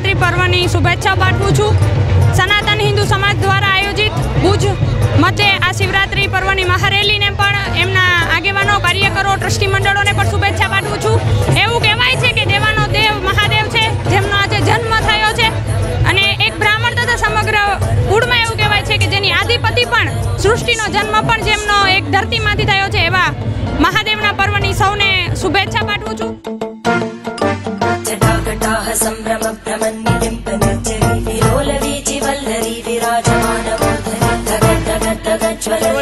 શિવરાત્રિ પર્વની શુભેચ્છા પાઠવું છું. સનાતન હિન્દુ સમાજ દ્વારા આયોજિત ભુજ મતે આ શિવરાત્રિ પર્વની મહારેલીને પણ એમના આગેવાનો, કાર્યકરો, ટ્રસ્ટી મંડળોને પણ શુભેચ્છા પાઠવું છું. એવું કહેવાય છે કે દેવાનો દેવ મહાદેવ છે, જેમનો આજે જન્મ થયો છે. અને એક બ્રાહ્મણ તથા સમગ્ર કુળમાં એવું કહેવાય છે કે જેની આધિપતિ પણ, સૃષ્ટિનો જન્મ પણ જેમનો એક ધરતીમાંથી થયો છે, એવા મહાદેવના પર્વની સૌને શુભેચ્છા సంభ్రమ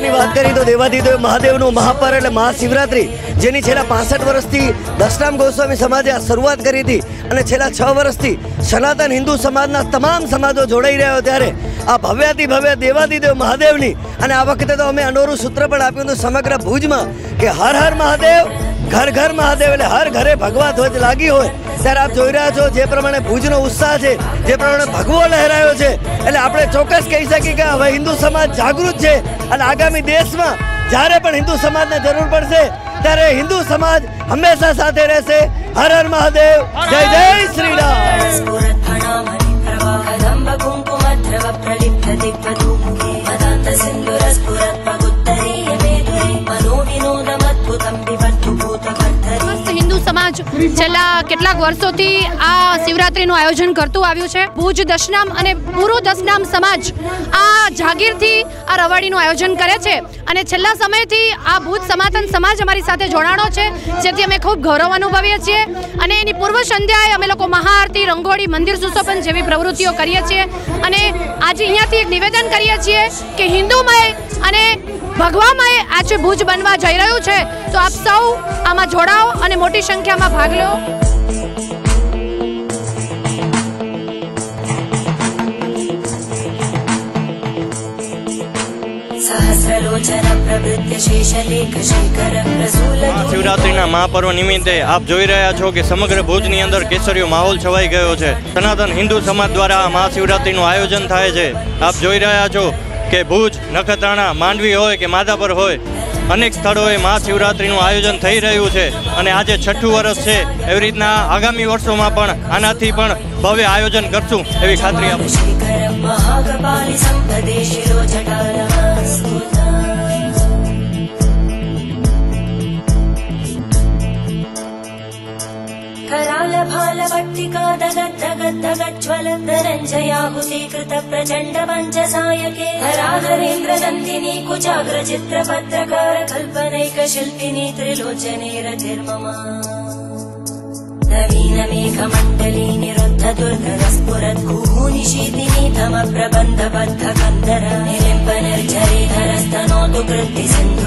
વાત કરી તો દેવાદિદેવ મહાદેવનું મહાપર એટલે મહાશિવરાત્રી, જેની છેલ્લા પાસઠ વર્ષથી દશરામ ગોસ્વામી સમાજે આ શરૂઆત કરી હતી અને છેલ્લા છ વર્ષથી સનાતન હિન્દુ સમાજના તમામ સમાજો જોડાઈ રહ્યા ત્યારે આ ભવ્યાતિ ભવ્ય દેવાદિદેવ મહાદેવની, અને આ વખતે તો અમે અનોરું સૂત્ર પણ આપ્યું હતું સમગ્ર ભુજમાં કે હર હર મહાદેવ ઘર ઘર મહાદેવ એટલે હર ઘરે ભગવા ધ્વજ લાગી હોય. ત્યારે આપ જોઈ રહ્યા છો જે પ્રમાણે ભુજનો ઉત્સાહ છે, જે પ્રમાણે ભગવો લહેરાયો છે. એટલે આપણે ચોક્કસ કહી શકીએ કે હવે હિન્દુ સમાજ જાગૃત છે. અને આગામી દેશમાં જ્યારે પણ હિન્દુ સમાજને જરૂર પડશે, ત્યારે હિન્દુ સમાજ હંમેશા સાથે રહેશે. હર હર મહાદેવ. જય જય શ્રી છેલ્લા કેટલાક વર્ષોથી આ શિવરાત્રીનું આયોજન કરતું આવ્યું છે. ભુજ દશનામ અને પૂરો દશનામ સમાજ આ જાગીરથી આ રવાડીનું આયોજન કરે છે. અને છેલ્લા સમયથી આ ભુજ સનાતન સમાજ અમારી સાથે જોડાણો છે, જેથી અમે ખૂબ ગૌરવ અનુભવીએ છીએ. અને એની પૂર્વ સંધ્યાએ અમે લોકો મહાઆરતી, રંગોળી, મંદિર સુશોભન જેવી પ્રવૃત્તિઓ કરીએ છીએ. અને આજે અહીંયાથી એક નિવેદન કરીએ છીએ કે હિન્દુમય અને ભગવામાં આજે ભુજ બનવા જઈ રહ્યું છે. તો આપ સૌ આમાં જોડાઓ અને મોટી સંખ્યામાં ભાગ લો. શિવરાત્રીના મહાપર્વ નિમિત્તે આપ જોઈ રહ્યા છો કે સમગ્ર ભુજની અંદર કેસરીયો માહોલ છવાઈ ગયો છે. સનાતન હિન્દુ સમાજ દ્વારા મહાશિવરાત્રીનું આયોજન થાય છે. આપ જોઈ રહ્યા છો કે ભુજ, નખત્રાણા, માંડવી હોય કે માધાપર હોય, અનેક સ્થળોએ મહાશિવરાત્રિનું આયોજન થઈ રહ્યું છે અને આજે છઠ્ઠું વર્ષ છે. એવી રીતના આગામી વર્ષોમાં પણ આનાથી પણ ભવ્ય આયોજન કરશું એવી ખાતરી આપું दगद् धगद् प्रचण्ड पञ्चसायके धराधरेन्द्र नन्दिनी कुचाग्रचित्र कल्पनैकशिल्पिनी त्रिलोचने रचिर्ममा नवीनमेकमण्डली निरुद्ध दुर्दस्पुरद्भूनिशीदिनि धम प्रबन्ध बद्धकन्दरम्पर्झरे धरस्तनो दुकृति सन्ति